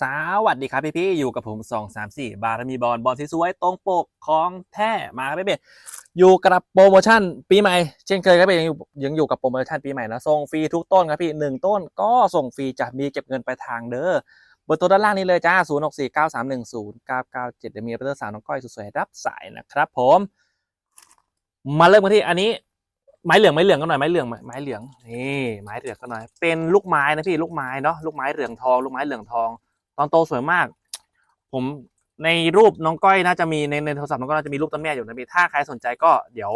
สวัสดีครับพี่พี่ๆอยู่กับผมสองสามสี่บารมีบอลบอลสวยๆตรงปกของแท้มาครับพี่พี่อยู่กับโปรโมชั่นปีใหม่ เช่นเคยครับพี่ยังอยู่ยังอยู่กับโปรโมชั่นปีใหม่นะส่งฟรีทุกต้นครับพี่หนึ่งต้นก็ส่งฟรีจะมีเก็บเงินไปลายทางเด้อเบอร์โทรด้านล่างนี้เลยจ้า0 6 4 9 3 1 0 9 9 7เดี๋ยวมีเบอร์สาวน้องก้อยสวยๆรับสายนะครับ ผม มาเริ่มกันที่อันนี้ไม้เหลืองไม้เหลืองกันหน่อยไม้เหลืองไม้ไม้เหลืองนี่ไม้เหลืองกันหน่อยเป็นลูกไม้นะพี่ลูกไม้เนาะลูกไม้เหลืองทอง ลูกไม้เหลืองทอง ตอนโตสวยมาก ผมในรูปน้องก้อยน่าจะมีในในโทรศัพท์น้องก้อยน่าจะมีรูปต้นแม่อยู่นะพี่ถ้าใครสนใจก็เดี๋ยว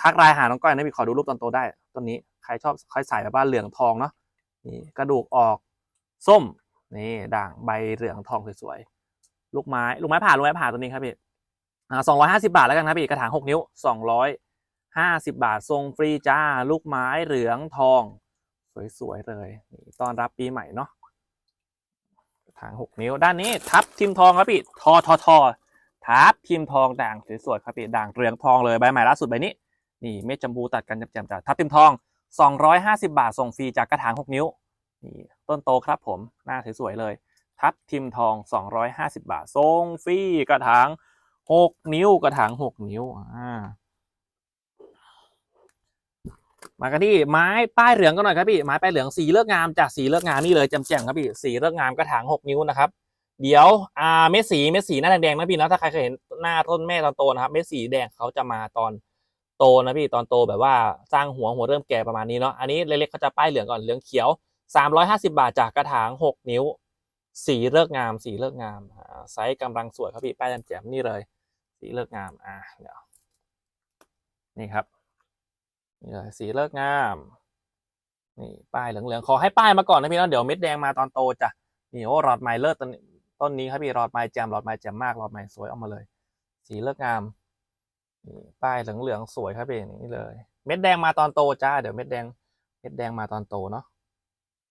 ทักไลน์หาน้องก้อยนะพี่ขอดูรูปตอนโตได้ต้นนี้ใครชอบใครใส่แบบว่าเหลืองทองเนาะนี่กระดูกออกส้มนี่ด่างใบเหลืองทองสวยๆลูกไม้ลูกไม้ผ่าลูกไม้ผ่าตัวนี้ครับพี่อ่าสองร้อยห้าสิบาทแล้วกันครับพี่กระถางหกนิ้วสองร้อยห้าสิบาททรงฟรีจ้า ลูกไม้เหลืองทอง สวยๆเลยต้อนรับปีใหม่เนาะ ทางหกนิ้ว ด้านนี้ทับทิมทองครับพี่ทอทอทอทับทิมทองด่างสวยๆครับพี่ด่างเรืองทองเลยใบใหม่ล่าสุดใบนี้นี่เม็ดจำพูตัดกันแจ่มๆจากทับทิมทอง 250 บาทส่งฟรีจากกระถาง 6 นิ้วนี่ต้นโตครับผมหน้าสวยๆเลย ทับทิมทอง 250 บาทส่งฟรีกระถาง 6 นิ้วกระถาง 6 นิ้วอ่า มากันที่ไม้ป้ายเหลืองกันหน่อยครับพี่ไม้ป้ายเหลืองสีเลือกงามจากสีเลือกงามนี่เลยแจ่มครับพี่สีเลือกงามกระถางหกนิ้วนะครับเดี๋ยวอ่าเม็ดสีเม็ดสีหน้าแดงๆนะพี่นะถ้าใครเคยเห็นหน้าต้นแม่ตอนโตนะครับเม็ดสีแดงเขาจะมาตอนโตนะพี่ตอนโตแบบว่าสร้างหัวหัวเริ่มแก่ประมาณนี้เนาะอันนี้เล็กๆเขาจะป้ายเหลืองก่อนเหลืองเขียวสามร้อยห้าสิบาทจากกระถางหกนิ้ว สีเลิกงาม สีเลิกงามไซส์กำลังสวยครับพี่ป้ายแจ่มๆนี่เลย สีเลิกงามอ่าเดี๋ยวนี่ครับ นี่เลยสีเลิกงามนี่ป้ายเหลืองๆขอให้ป้ายมาก่อนนะพี่เนาะเดี๋ยวเม็ดแดงมาตอนโตจ้ะนี่โอ้รอดไม้เลิศต้นต้นนี้ครับพี่รอดไม้แจมรอดไม้แจมมากรอดไม้สวยออกมาเลย สีเลิกงามนี่ป้ายเหลืองๆสวยครับพี่นี่เลย เม็ดแดงมาตอนโตจ้าเดี๋ยวเม็ดแดง เม็ดแดงมาตอนโตเนาะ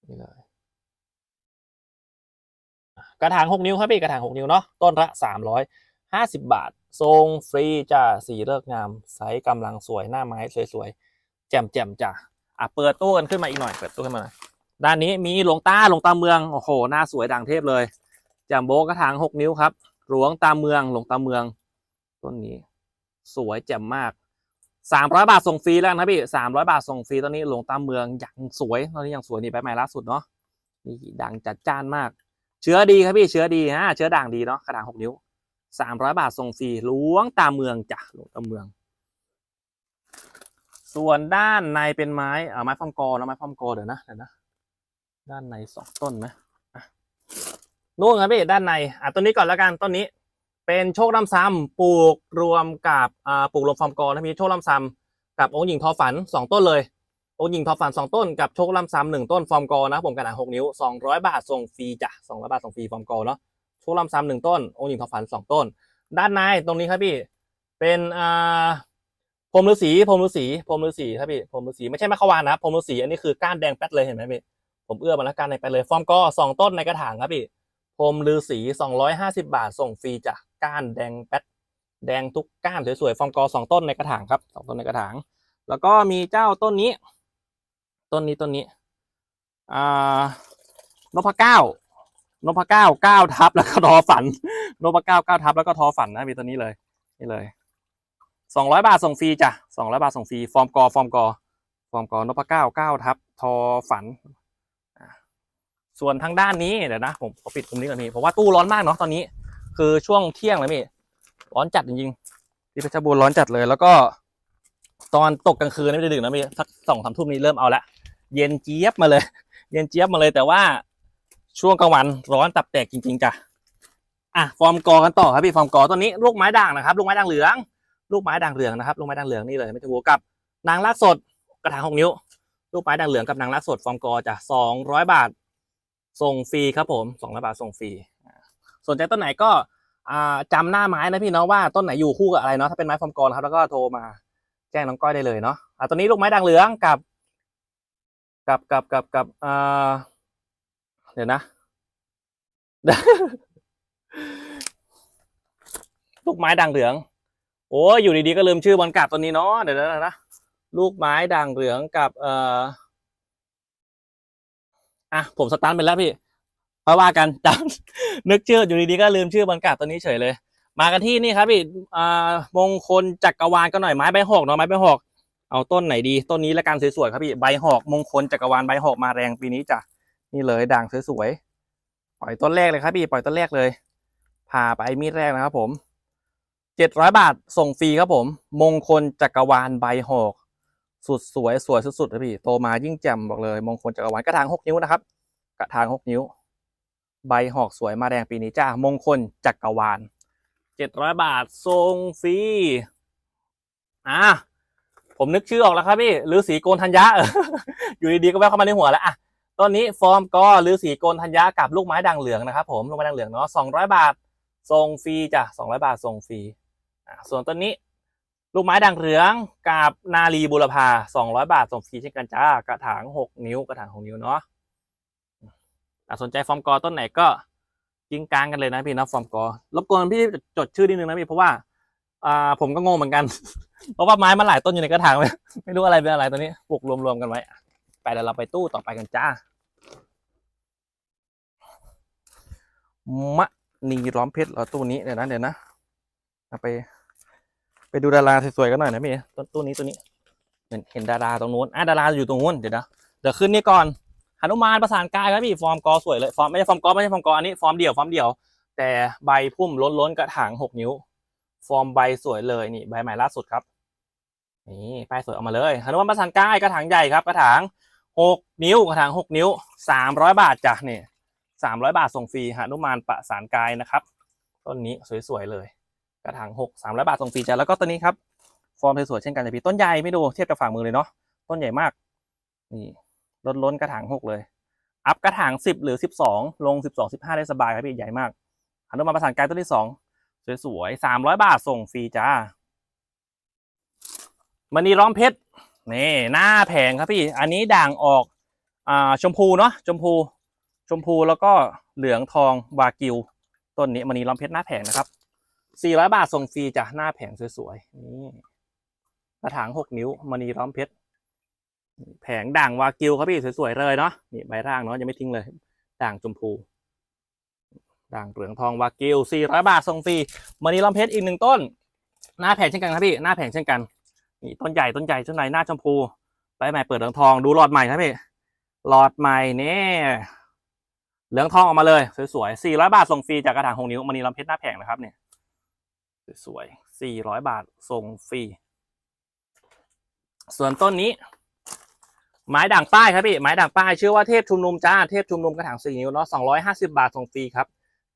นี่เลยกระถางหกนิ้วครับพี่กระถางหกนิ้วเนาะต้นละสามร้อยห้าสิบบาททรงฟรีจ้าสีเลิกงามไซส์กำลังสวยหน้าไม้สวยๆ จ่มแจ่มๆจ้ะอะเปิดตู้กันขึ้นมาอีกหน่อยเปิดตู้ขึ้นมาหน่อยด้านนี้มีหลวงตาหลวงตาเมืองโอ้โหหน้าสวยดังเทพเลยแจัมโบกระถางหกนิ้วครับหลวงตาเมืองหลวงตาเมืองต้นนี้ สวยแจ่มมากสามร้อยบาทส่งฟรีแล้วนะพี่สามร้อยบาทส่งฟรีตอนนี้หลวงตาเมืองอย่างสวยตอนนี้ยังสวยนี่ไปใหม่ล่าสุดเนาะนี่ดังจัดจ้านมาก เชื้อดีครับพี่เชื้อดีฮะเชื้อด่างดีเนาะกระถางหกนิ้วสามร้อยบาทส่งฟรีหลวงตาเมืองจ้ะหลวงตาเมือง ส่วนด้านในเป็นไม้อ่าไม้ฟอมกอแล้วไม้ฟอมกอเดี๋ยวนะเดี๋ยวนะ ด้านในสองต้นไหมอะนู่นครับพี่ด้านในอะต้นนี้ก่อนแล้วกันต้นนี้ เป็นโชคลำซ้ำปลูกรวมกับอ่าปลูกรวมฟอมกอนะพี่โชคลำซ้ำกับองค์หญิงทอฝันสองต้นเลยองค์หญิงทอฝันสองต้นกับโชคลำซ้ำหนึ่งต้นฟอมกอนะผมกระดาษหกนิ้วสองร้อยบาทส่งฟรีจ้ะสองร้อยบาทส่งฟรีฟอมกอเนาะโชคลำซ้ำหนึ่งต้นองค์หญิงทอฝันสองต้น ด้านในตรงนี้ครับพี่เป็นอ่า พรมฤาษีพรมฤาษีพรมฤาษีครับพี่พรมฤาษีไม่ใช่มะขวานนะพรมฤาษีอันนี้คือก้านแดงแป๊ดเลยเห็นไหมพี่ผมเอื้อมาแล้วกันในไปเลย ฟอร์มก็สองต้นในกระถางครับพี่พรมฤาษีสองร้อยห้าสิบาทส่งฟรีจากก้านแดงแป๊ดแดงทุกก้านสวยๆฟอร์มกอสองต้นในกระถางครับสองต้นในกระถาง แล้วก็มีเจ้าต้นนี้ ต้นนี้ต้นนี้อ่านพเก้านพเก้าเก้าทับแล้วก็ทอฝันนพเก้าเก้าทับแล้วก็ทอฝันนะมีตัวนี้เลยนี่เลย สองร้อยบาทส่งฟรีจ้ะสองร้อยบาทส่งฟรีฟอร์มกอฟอร์มกอฟอร์มกอนพเก้าเก้าทับทอฝัน ส่วนทางด้านนี้เดี๋ยวนะ ผมขอปิดตรงนี้ก่อนพี่เพราะว่าตู้ร้อนมากเนาะตอนนี้ คือช่วงเที่ยงเลยพี่ร้อนจัดจริงๆที่เพชรบูรณ์ร้อนจัดเลย แล้วก็ ตอนตกกลางคืนนี่ไม่ได้ดึกนะพี่สักสองสามทุ่มนี้เริ่มเอาละเย็นเจี๊ยบมาเลย เย็นเจี๊ยบมาเลยแต่ว่าช่วงกลางวันร้อนตับแตกจริงๆจ้ะอะฟอร์มกอกันต่อครับพี่ฟอร์มกอต้นนี้ลูกไม้ด่างนะครับลูกไม้ด่างเหลือง ลูกไม้ด่างเหลืองนะครับ ลูกไม้ด่างเหลืองนี่เลยไม่จะบูกับนางลากสดกระถางหกนิ้ว ลูกไม้ด่างเหลืองกับนางลากสดฟอร์มกอจะสองร้อยบาท ส่งฟรีครับผมสองร้อยบาทส่งฟรีสนใจต้นไหนก็อ่าจำหน้าไม้นะพี่เนาะว่าต้นไหนอยู่คู่กับอะไรเนาะถ้าเป็นไม้ฟอร์มกอครับแล้วก็โทรมาแจ้งน้องก้อยได้เลยเนาะอ่าตัวนี้ลูกไม้ด่างเหลืองกับ กับกับกับกับอ่าเดี๋ยวนะลูกไม้ด่างเหลือง โอ้ยอยู่ดีๆก็ลืมชื่อบอลกาบตัวนี้เนาะเดี๋ยวนะนะลูกไม้ด่างเหลืองกับ เอ่ออะผมสตาร์ทไปแล้วพี่เพราะว่ากันจำนึกชื่ออยู่ดีๆก็ลืมชื่อบรรกาศตัวนี้เฉยเลย มากันที่นี่ครับพี่อ่ามงคลจักรวาลก็หน่อยไม้ใบหอกเนาะไม้ใบหอกเอาต้นไหนดี ต้นนี้ละกันสวยๆครับพี่ใบหอกมงคลจักรวาลใบหอกมาแรงปีนี้จ้ะนี่เลยด่างสวยๆปล่อยต้นแรกเลยครับพี่ปล่อยต้นแรกเลยพาไปมีดแรกนะครับผม เจ็ดร้อยบาทส่งฟรีครับผม มงคลจักรวาลใบหอก สุดสวยสวยสุดๆครับพี่โตมายิ่งแจ่มบอกเลย มงคลจักรวาลกระถางหกนิ้วนะครับ กระถางหกนิ้ว ใบหอกสวยมาแรงปีนี้จ้ามงคลจักรวาลเจ็ดร้อยบาทส่งฟรีอะผมนึกชื่อออกแล้วครับพี่ฤาษีโกนธัญญะอยู่ดีๆก็แวะเข้ามาในหัวแล้วอะต้นนี้ฟอร์มก็ฤาษีโกนธัญญะกับลูกไม้ด่างเหลืองนะครับผมลูกไม้ด่างเหลืองเนาะสองร้อยบาทส่งฟรีจ้ะสองร้อยบาทส่งฟรี ส่วนต้นนี้ลูกไม้ด่างเหลืองกับนาลีบุรพาสองร้อยบาทส่งฟรีเช่นกันจ้ากระถางหกนิ้วกระถางหกนิ้วเนาะสนใจฟอร์มกอต้นไหนก็ยิงกลางกันเลยนะพี่นะฟอร์มกอรบกวนพี่จดชื่อนิดนึงนะพี่เพราะว่าอ่าผมก็งงเหมือนกัน เพราะว่าไม้มันหลายต้นอยู่ในกระถางเลยไม่รู้อะไรเป็นอะไรตัวนี้ปลูกรวมๆกันไว้ ไปเดี๋ยวเราไปตู้ต่อไปกันจ้ามะนีร้อมเพชรเราตู้นี้เดี๋ยวนะเดี๋ยวนะไป ไปดูดาราสวยๆกันหน่อยนะพี่ต้นตู้นี้ตัวนี้เห็นเห็นดาราตรงนู้นอะดาราอยู่ตรงนู้นเดี๋ยวนะเดี๋ยวขึ้นนี่ก่อนหนุมานประสานกายครับพี่ฟอร์มกอสวยเลยฟอร์มไม่ใช่ฟอร์มกอไม่ใช่ฟอร์มกออันนี้ฟอร์มเดี่ยวฟอร์มเดี่ยว แต่ใบพุ่มล้นๆกระถางหกนิ้ว ฟอร์มใบสวยเลยนี่ใบใหม่ล่าสุดครับนี่ป้ายสวยออกมาเลยหนุมานประสานกายกระถางใหญ่ครับกระถางหกนิ้วกระถางหกนิ้วสามร้อยบาทจ้ะนี่สามร้อยบาทส่งฟรีหนุมานประสานกายนะครับต้นนี้สวยๆเลย กระถางหกสามร้อยบาทส่งฟรีจ้ะแล้วก็ตัวนี้ครับฟอร์มสวยๆเช่นกันจ้ะพี่ต้นใหญ่ไม่ดูเทียบกับฝ่ามือเลยเนาะต้นใหญ่มากนี่ล้นล้นกระถางหกเลย อัพกระถางสิบหรือสิบสองลงสิบสองสิบห้าได้สบายครับพี่ใหญ่มากหันมาประสานกายต้นที่สองสวยๆสามร้อยบาทส่งฟรีจ้ามันนีร้อมเพชรนี่หน้าแผงครับพี่ อันนี้ด่างออกอ่าชมพูเนาะชมพู ชมพูแล้วก็เหลืองทองวากิวต้นนี้มันนีร้อมเพชรหน้าแผงนะครับ สี่ร้อยบาทส่งฟรีจ้ะหน้าแผงสวยๆนี่กระถางหกนิ้วมันนีร้อมเพชรแผงด่างวากิวครับพี่สวยๆเลยเนาะนี่ใบร่างเนาะยังไม่ทิ้งเลย ด่างชมพู ด่างเหลืองทองวากิว400บาทส่งฟรีมณีลำเพชรอีกหนึ่งต้น หน้าแผงเช่นกันครับพี่หน้าแผงเช่นกันนี่ต้นใหญ่ต้นใหญ่ต้นไหนหน้าชมพูใบใหม่เปิดเหลืองทองดูหลอดใหม่ครับพี่หลอดใหม่เนี่ยเหลืองทองออกมาเลยสวยๆ400บาทส่งฟรีจากกระถางหงนิ้วมณีลำเพชรหน้าแผงนะครับเนี่ย สวยๆ400บาทส่งฟรี ส่วนต้นนี้ ไม้ด่างป้ายครับพี่ไม้ด่างป้ายชื่อว่าเทพชุมนุมจ้าเทพชุมนุมกระถางสี่นิ้วเนาะ250บาทส่งฟรีครับ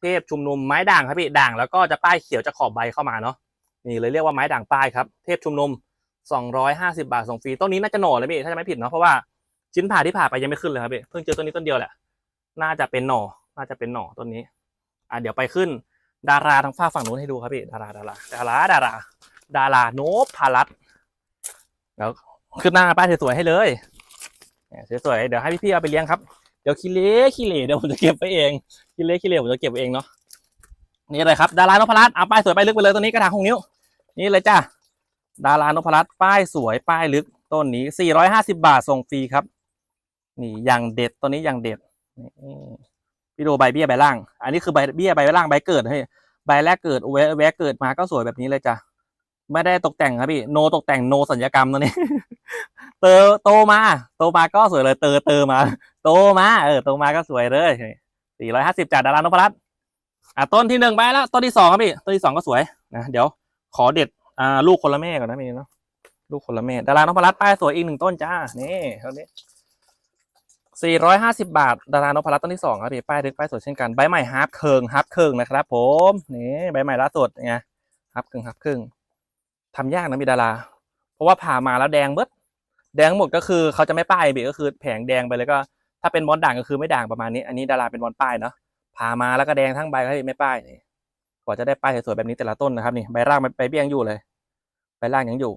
เทพชุมนุมไม้ด่างครับพี่ด่างแล้วก็จะป้ายเขียวจะขอบใบเข้ามาเนาะนี่เลยเรียกว่าไม้ด่างป้ายครับ เทพชุมนุม250บาทส่งฟรีต้นนี้น่าจะหน่อเลยพี่ถ้าจะไม่ผิดเนาะเพราะว่าชิ้นผ่าที่ผ่าไปยังไม่ขึ้นเลยครับพี่เพิ่งเจอต้นนี้ต้นเดียวแหละน่าจะเป็นหน่อน่าจะเป็นหน่อต้นนี้อะเดี๋ยวไปขึ้น ดาราทางฝ้าฝั่งนู้นให้ดูครับพี่ดาราดาราดาราดาราดาราโนบพารัตแล้วขึ้นหน้าป้ายสวยๆให้เลยเนี่ยสวยๆเดี๋ยวให้พี่ๆเอาไปเลี้ยงครับเดี๋ยวขี้เละขี้เหร่เดี๋ยวผมจะเก็บไปเองขี้เละขี้เหร่ผมจะเก็บไว้เองเนาะนี่เลยครับดารานพรัตน์เอาป้ายสวยป้ายลึกไปเลยตัวนี้กระถางหกนิ้ว นี่เลยจ้าดารานพรัตน์ป้ายสวยป้ายลึกต้นนี้ 450 บาทส่งฟรีครับ นี่อย่างเด็ดตัวนี้อย่างเด็ดนี่ พี่ดูใบเบี้ยใบล่าง อันนี้คือใบเบี้ยใบล่างใบเกิดให้ใบแรกเกิดแวะแวะเกิดมาก็สวยแบบนี้เลยจ้ะไม่ได้ตกแต่งครับพี่โนตกแต่งโนสัญญกรรมตัวนี้ เตอโตมา โตมาก็สวยเลย เตอเตอมา โตมาเออโตมาก็สวยเลย450จากดารานพรัตน์อะต้นที่หนึ่งไปแล้ว ต้นที่สองครับพี่ต้นที่สองก็สวยนะเดี๋ยวขอเด็ดอ่าลูกคนละแม่ก่อนนะพี่เนาะลูกคนละแม่ดารานพรัตน์ป้ายสวยอีกหนึ่งต้นจ้านี่เท่านี้ สี่ร้อยห้าสิบาท ดารานพรัตน์ต้นที่สองครับพี่ป้ายเล็กป้ายสวยเช่นกันใบใหม่ฮาร์ปเคิงฮาร์ปเคิงนะครับ ผมนี่ใบใหม่ล่าสุดไงฮาร์ปเคิงฮาร์ปเคิงทำยากนะมีดารา เพราะว่าผ่ามาแล้วแดงเบิดแดงหมดก็คือเขาจะไม่ป้ายบีก็คือแผงแดงไปเลยก็ ถ้าเป็นบอลด่างก็คือไม่ด่างประมาณนี้ อันนี้ดาราเป็นบอลป้ายเนาะผ่ามาแล้วก็แดงทั้งใบให้ไม่ป้ายนี่กว่าจะได้ป้ายสวยๆแบบนี้แต่ละต้นนะครับนี่ใบล่างใบเบี้ยงอยู่เลยใบล่างยังอยู่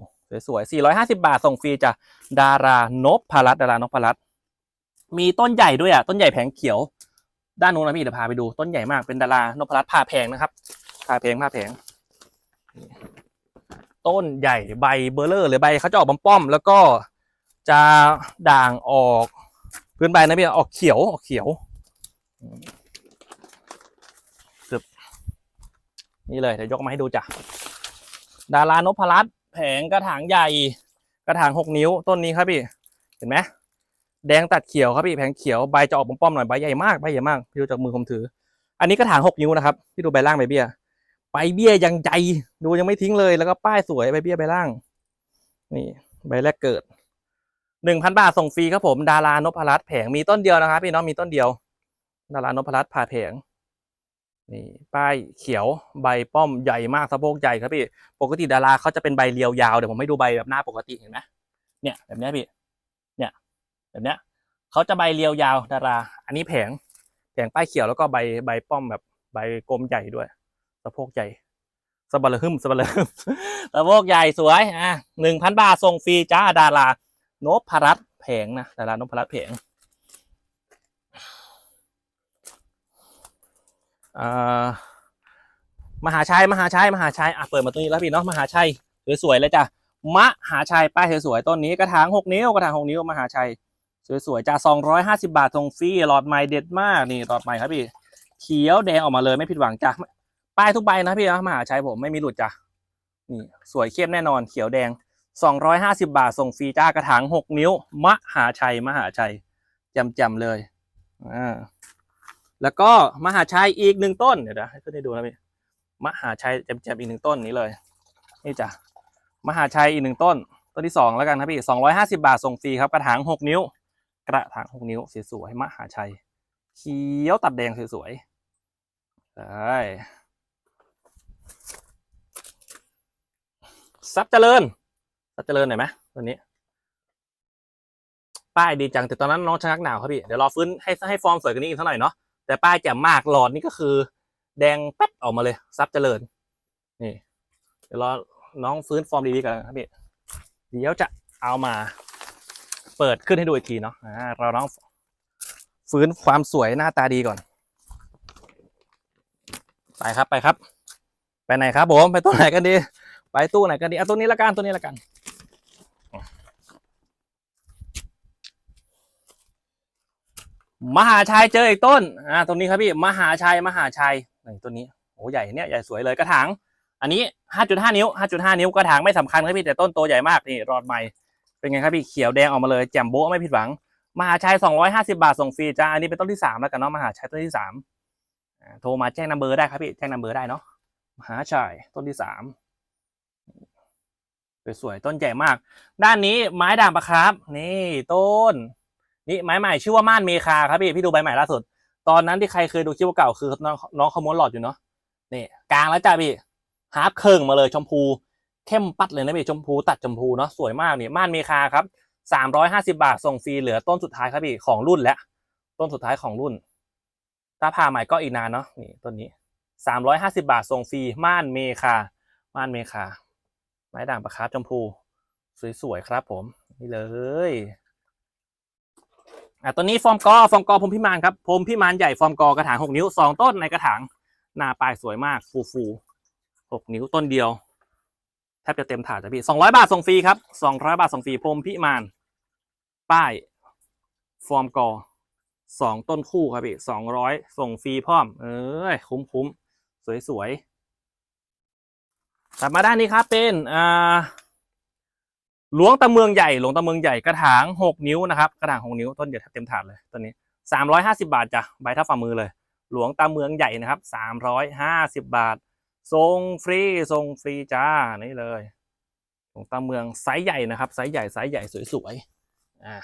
สวยๆ450 บาทส่งฟรีจ้ะดารานพรัตน์ดารานพรัตน์ มีต้นใหญ่ด้วยอะต้นใหญ่แผงเขียว ด้านนู้นนะพี่เดี๋ยวพาไปดูต้นใหญ่มากเป็นดารานพรัตน์ผ่าแพงนะครับผ่าแพงผ่าแพง ต้นใหญ่ใบเบอร์เลอร์หรือใบเขาจะออกป้อมๆแล้วก็จะด่างออกพื้นใบนะพี่ออกเขียวออกเขียวนี่เลยเดี๋ยวยกมาให้ดูจ้ะดารานพรัตน์แผงกระถางใหญ่ กระถางหกนิ้วต้นนี้ครับพี่ เห็นไหม แดงตัดเขียวครับพี่แผงเขียวใบจะออกป้อมๆหน่อยใบใหญ่มากใบใหญ่มากพี่ดูจากมือผมถือ อันนี้กระถางหกนิ้วนะครับพี่ดูใบล่างใบเบี้ยใบเบี้ยยังใจดูยังไม่ทิ้งเลยแล้วก็ป้ายสวยใบเบี้ยใบล่าง นี่ใบแรกเกิดหนึ่งพันบาทส่งฟรีครับผมดารานพรัตน์แผงมีต้นเดียวนะครับพี่น้องมีต้นเดียว ดารานพรัตน์ผ่าแผงนี่ป้ายเขียวใบป้อมใหญ่มากสะโพกใหญ่ครับพี่ปกติดาราเขาจะเป็นใบเรียวยาวเดี๋ยวผมให้ดูใบแบบหน้าปกติเห็นไหมเนี่ยแบบนี้พี่เนี่ย แบบเนี้ยเขาจะใบเรียวยาวดารา อันนี้แผงแผงป้ายเขียวแล้วก็ใบใบป้อมแบบใบกลมใหญ่ด้วยสะโพกใหญ่สะบัลหึมสะบัลหึมสะโพกใหญ่สวยอะหนึ่งพันบาทส่งฟรีจ้าดารานพรัตแผงนะดารานพรัตแผงอ่ามหาชัยมหาชัยมหาชัยอะเปิดมาตรงนี้แล้วพี่เนาะมหาชัยสวยๆเลยจ้ะมหาชัยป้ายสวยๆต้นนี้กระถางหกนิ้วกระถางหกนิ้วมหาชัย สวยๆจ้ะสองร้อยห้าสิบาททรงฟรีหลอดใหม่เด็ดมากนี่หลอดใหม่ครับพี่ เขียวแดงออกมาเลยไม่ผิดหวังจ้ะป้ายทุกใบนะพี่นะมหาชัยผมไม่มีหลุดจ้ะนี่สวยเข้มแน่นอนเขียวแดงสองร้อยห้าสิบาทส่งฟรีจ้ากระถางหกนิ้ว มหาชัย มหาชัยจำๆเลยอ่าแล้วก็มหาชัยอีกหนึ่งต้นเดี๋ยวนะให้เพื่อนได้ดูนะพี่มหาชัยแจมๆอีกหนึ่งต้นนี้เลย นี่จ้ะมหาชัยอีกหนึ่งต้น ต้นที่สองแล้วกันครับพี่สองร้อยห้าสิบาทส่งฟรีครับกระถางหกนิ้ว กระถางหกนิ้วสวยๆมหาชัย เขียวตัดแดงสวยๆได้ซับเจริญซับเจริญหน่อยไหมตัวนี้ ป้ายดีจังแต่ตอนนั้นน้องชะงักหนาวครับพี่ เดี๋ยวรอฟื้นให้ให้ฟอร์มสวยกว่านี้อีกเท่าไหร่เนาะแต่ป้ายแจ่มมากหลอดนี่ก็คือ แดงแป๊ดออกมาเลยซับเจริญนี่ เดี๋ยวรอน้องฟื้นฟอร์มดีๆกันครับพี่เดี๋ยวจะเอามา เปิดขึ้นให้ดูอีกทีเนาะอ่าเราน้องฟื้นความสวยหน้าตาดีก่อนไปครับไปครับ ไปไหนครับผมไปตู้ไหนกันดี ไปตู้ไหนกันดีเอาตู้นี้ละกันตู้นี้ละกันมหาชัยเจออีกต้น อ่า ตรงนี้ครับพี่ มหาชัย มหาชัยนี่ต้นนี้โอ้ใหญ่เนี่ย ใหญ่สวยเลยกระถาง อันนี้ 5.5 นิ้ว 5.5 นิ้ว กระถางไม่สำคัญครับพี่ แต่ต้นโตใหญ่มาก นี่ รอดใหม่ เป็นไงครับพี่เขียวแดงออกมาเลยแจ่มโบ๊ะไม่ผิดหวัง มหาชัย250 บาทส่งฟรีจ้าอันนี้เป็นต้นที่3แล้วกันเนาะมหาชัยต้นที่3โทรมาแจ้งนัมเบอร์ได้ครับพี่แจ้งนัมเบอร์ได้เนาะมหาชัยต้นที่3สวยๆต้นใหญ่มาก ด้านนี้ไม้ด่างปะครับ นี่ต้น นี่ไม้ใหม่ชื่อว่าม่านเมคาครับพี่พี่ดูใบใหม่ล่าสุด ตอนนั้นที่ใครเคยดูคลิปเก่าคือน้องน้องขโมยหลอดอยู่เนาะนี่กลางแล้วจ้าพี่ฮาร์ปเคิงมาเลยชมพู เข้มปัดเลยนะพี่ชมพูตัดชมพูเนาะสวยมากนี่ม่านเมคาครับสามร้อยห้าสิบาทส่งฟรีเหลือต้นสุดท้ายครับพี่ของรุ่นแล้วต้นสุดท้ายของรุ่น ถ้าพาใหม่ก็อีกนานเนาะนี่ต้นนี้สามร้อยห้าสิบาทส่งฟรีม่านเมคาม่านเมคา ไม้ด่างประคาบชมพู สวยๆครับผม นี่เลยอะตัวนี้ฟอร์มกอฟอร์มกอพรมพิมานครับพรมพิมานใหญ่ฟอร์มกอกระถางหกนิ้วสองต้นในกระถางหน้าปลายสวยมากฟูฟูหกนิ้วต้นเดียว แทบจะเต็มถาดจ้ะพี่สองร้อยบาทส่งฟรีครับสองร้อยบาทส่งฟรีพรมพิมาน ป้าย ฟอร์มกอสองต้นคู่ครับพี่สองร้อยส่งฟรีพร้อม เอ้ยคุ้มคุ้มสวยสวยๆกลับมาด้านนี้ครับเป็นอ่าหลวงตะเมืองใหญ่หลวงตะเมืองใหญ่กระถางหกนิ้วนะครับกระถางหกนิ้วต้นเดียวเต็มถาดเลยต้นนี้สามร้อยห้าสิบาทจ้ะใบเท่าฝ่ามือเลย หลวงตะเมืองใหญ่นะครับสามร้อยห้าสิบบาท ส่งฟรีส่งฟรีจ้านี่เลยหลวงตาเมืองไซส์ใหญ่นะครับไซส์ใหญ่ไซส์ใหญ่สวยๆอ่า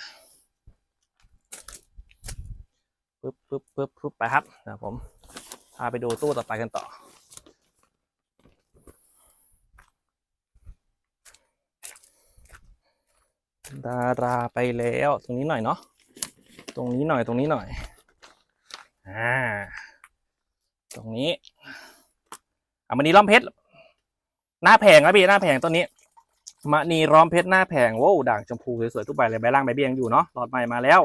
ปึ๊บปึ๊บปึ๊บปึ๊บไปครับนะผมพาไปดูตู้ต่อไปกันต่อ ดาราไปแล้วตรงนี้หน่อยเนาะตรงนี้หน่อยตรงนี้หน่อยอ่าตรงนี้ มันนีล้อมเพชรหน้าแผงครับพี่หน้าแผงตัวนี้มะนีล้อมเพชรหน้าแผงโว้วด่างชมพูสวยๆทุกใบเลยใบล่างใบเบี้ยงอยู่เนาะหลอดใหม่มาแล้ว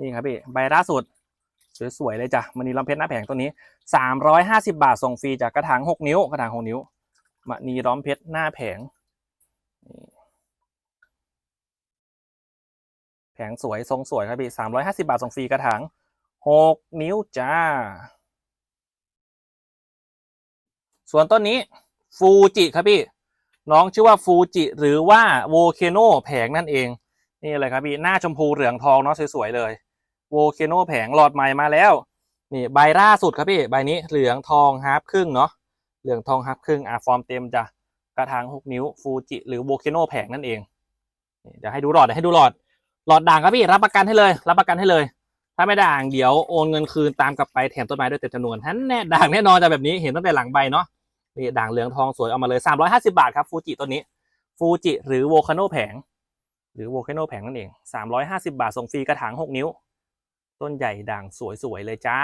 นี่ครับพี่ใบล่าสุดสวยๆเลยจ้ะมณีล้อมเพชรหน้าแผงตัวนี้สามร้อยห้าสิบาทส่งฟรีจากกระถางหกนิ้วกระถางหกนิ้วมณีล้อมเพชรหน้าแผงแผงสวยทรงสวยครับพี่สามร้อยห้าสิบาทส่งฟรีกระถางหกนิ้วจ้า ส่วนต้นนี้ฟูจิครับพี่ น้องชื่อว่าฟูจิหรือว่าโวเคโนแผงนั่นเอง นี่เลยครับพี่หน้าชมพูเหลืองทองเนาะสวยๆเลยโวเคโนแผงหลอดใหม่มาแล้ว นี่ใบล่าสุดครับพี่ ใบนี้เหลืองทองฮาร์ปครึ่งเนาะเหลืองทองฮาร์ปครึ่งอะฟอร์มเต็มจ้ะกระถางหกนิ้วฟูจิหรือโวเคโนแผงนั่นเองนี่เดี๋ยวให้ดูหลอดเดี๋ยวให้ดูหลอดหลอดด่างครับพี่รับประกันให้เลย รับประกันให้เลย ถ้าไม่ด่างเดี๋ยวโอนเงินคืนตามกลับไปแถมต้นไม้ด้วยเต็มจำนวนท่านแน่ด่างแน่นอนจะแบบนี้เห็นตั้งแต่หลังใบเนาะ นี่ด่างเหลืองทองสวยเอามาเลย 350 บาทครับฟูจิต้นนี้ฟูจิหรือโวคาโนแผง หรือโวคาโนแผงนั่นเอง 350 บาทส่งฟรีกระถาง 6 นิ้ว ต้นใหญ่ด่างสวยๆเลยจ้า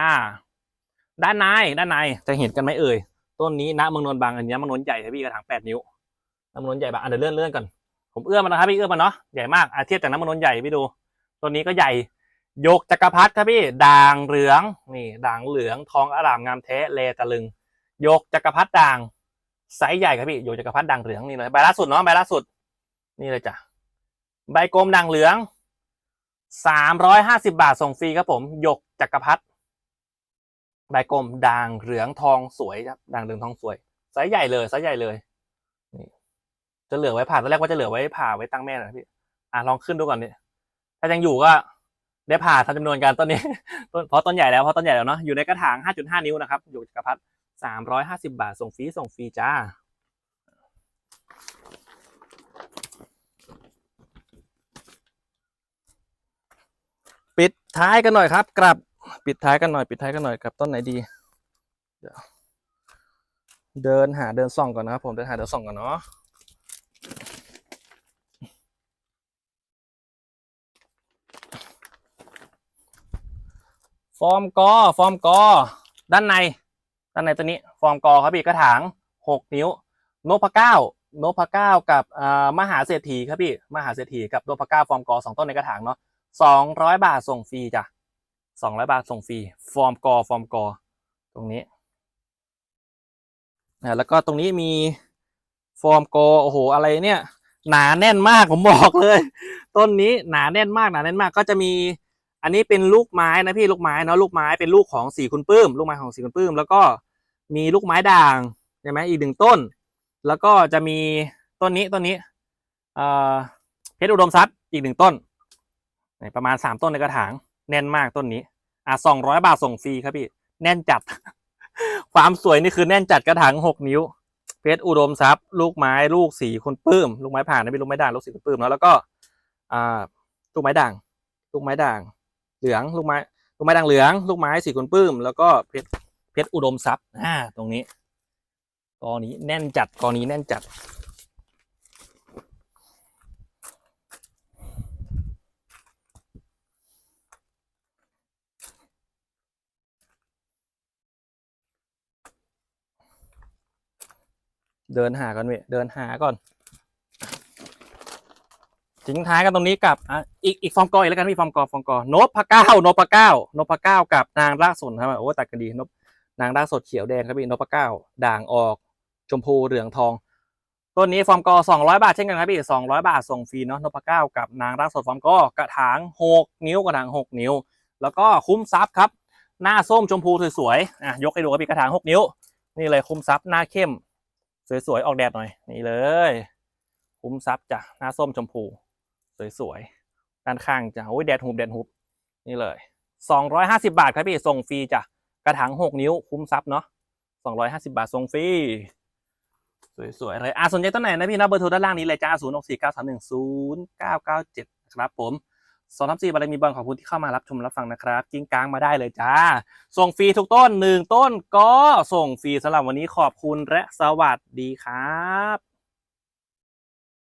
ด้านในด้านในจะเห็นกันไหมเอ่ยต้นนี้ณเมืองนนท์บางอันนี้เมืองนนท์ใหญ่ครับพี่กระถาง 8 นิ้วณเมืองนนท์ใหญ่บางอันเดี๋ยวเลื่อนเลื่อนกันผมเอื้อมมันนะครับพี่เอื้อมมันเนาะใหญ่มากอาเทียบจากน้ำเมืองนนท์ใหญ่พี่ดูต้นนี้ก็ใหญ่ยกจักรพรรดิครับพี่ด่างเหลืองนี่ด่างเหลืองทองอร่ามงามแท้เลตะลึง ยกจักรพรรดิด่างไซส์ใหญ่ครับพี่ยกจักรพรรดิด่างเหลืองนี่เลยใบล่าสุดเนาะใบล่าสุด นี่เลยจ้ะใบกลมด่างเหลืองสามร้อยห้าสิบาทส่งฟรีครับผมยกจักรพรรดิใบกลมด่างเหลืองทองสวยครับด่างเหลืองทองสวยไซส์ใหญ่เลยไซส์ใหญ่เลยนี่จะเหลือไว้ผ่าตอนแรกว่าจะเหลือไว้ผ่าไว้ตั้งแม่นะพี่อะลองขึ้นดูก่อนดิถ้ายังอยู่ก็ได้ผ่าทำจำนวนกันต้นนี้เพราะต้นใหญ่แล้วเพราะต้นใหญ่แล้วเนาะอยู่ในกระถาง 5.5 นิ้วนะครับอยู่จักรพรรดิ 350บาท ส่งฟรีส่งฟรีจ้า ปิดท้ายกันหน่อยครับ กลับ ปิดท้ายกันหน่อย ปิดท้ายกันหน่อยกับต้นไหนดี เดี๋ยวเดินหาเดินส่องก่อนนะครับผมเดินหาเดินส่องก่อนเนาะฟอร์มกอฟอร์มกอด้านใน ด้านในตัวนี้ฟอร์มกอครับพี่กระถางหกนิ้วนพเก้านพเก้ากับมหาเศรษฐีครับพี่มหาเศรษฐีกับนพเก้าฟอร์มกอสองต้นในกระถางเนาะสองร้อยบาทส่งฟรีจ้ะสองร้อยบาทส่งฟรีฟอร์มกอฟอร์มกอ ตรงนี้แล้วก็ตรงนี้มีฟอร์มกอโอ้โหอะไรเนี่ย หนาแน่นมากผมบอกเลย ต้นนี้หนาแน่นมากหนาแน่นมากก็จะมี อันนี้เป็นลูกไม้นะพี่ลูกไม้เนาะลูกไม้เป็นลูกของสีคุณปื้ม ลูกไม้ของสีคุณปื้ม แล้วก็มีลูกไม้ด่างใช่ไหมอีกหนึ่งต้น แล้วก็จะมีต้นนี้ต้นนี้เอ่อเพชรอุดมทรัพย์อีกหนึ่งต้นประมาณสามต้นในกระถาง แน่นมากต้นนี้อะสองร้อยบาทส่งฟรีครับพี่ แน่นจัด ความสวยนี่คือแน่นจัดกระถางหกนิ้ว เพชรอุดมทรัพย์ ลูกไม้ลูกสีคุณปื้ม ลูกไม้ผ่านนะพี่ลูกไม้ด่างลูกสีคุณปื้มเนาะแล้วก็อ่าลูกไม้ด่าง ลูกไม้ด่าง เหลืองลูกไม้ลูกไม้ด่างเหลืองลูกไม้สีคุณปื้ม แล้วก็เพชรเพชรอุดมทรัพย์อ่าตรงนี้กอนี้แน่นจัดกอนี้แน่นจัด เดินหาก่อนเว้ยเดินหาก่อน ทิ้งท้ายกันตรงนี้กับอะอีกอีกฟอร์มกออีกแล้วกันพี่ฟอร์มกอฟอร์มกอนพพะเก้านพพะเก้านพพะเก้ากับนางรากสนครับโอ้ตัดกันดีนพนางรากสดเขียวแดงครับพี่นพพะเก้าด่างออก ชมพูเหลืองทองต้นนี้ฟอร์มกอสองร้อยบาทเช่นกันครับพี่สองร้อยบาทส่งฟรีเนาะนพพะเก้ากับนางรากสดฟอร์มกอกระถางหกนิ้วกระถางหกนิ้ว แล้วก็คุ้มซับครับ หน้าส้มชมพูสวยๆอะยกให้ดูครับพี่กระถางหกนิ้ว นี่เลยคุ้มซับหน้าเข้ม สวยๆออกแดดหน่อย นี่เลย คุ้มซับจ้ะหน้าส้มชมพู สวยๆ ด้านข้างจ้ะโอ้ยแดดหูบแดดหูบนี่เลยสองร้อยห้าสิบาทครับพี่ส่งฟรีจ้ะกระถางหกนิ้วคุ้มซับเนาะสองร้อยห้าสิบาทส่งฟรีสวยๆเลยอะสนใจต้นไหนนะพี่นะเบอร์โทรด้านล่างนี้เลยจ้าศูนย์หกสี่เก้าสามหนึ่งศูนย์เก้าเก้าเจ็ดครับผมสองทับสี่บารมีบอลขอบคุณที่เข้ามารับชมรับฟังนะครับกิ้งกลางมาได้เลยจ้า ส่งฟรีทุกต้นหนึ่งต้นก็ส่งฟรีสำหรับวันนี้ขอบคุณและสวัสดีครับ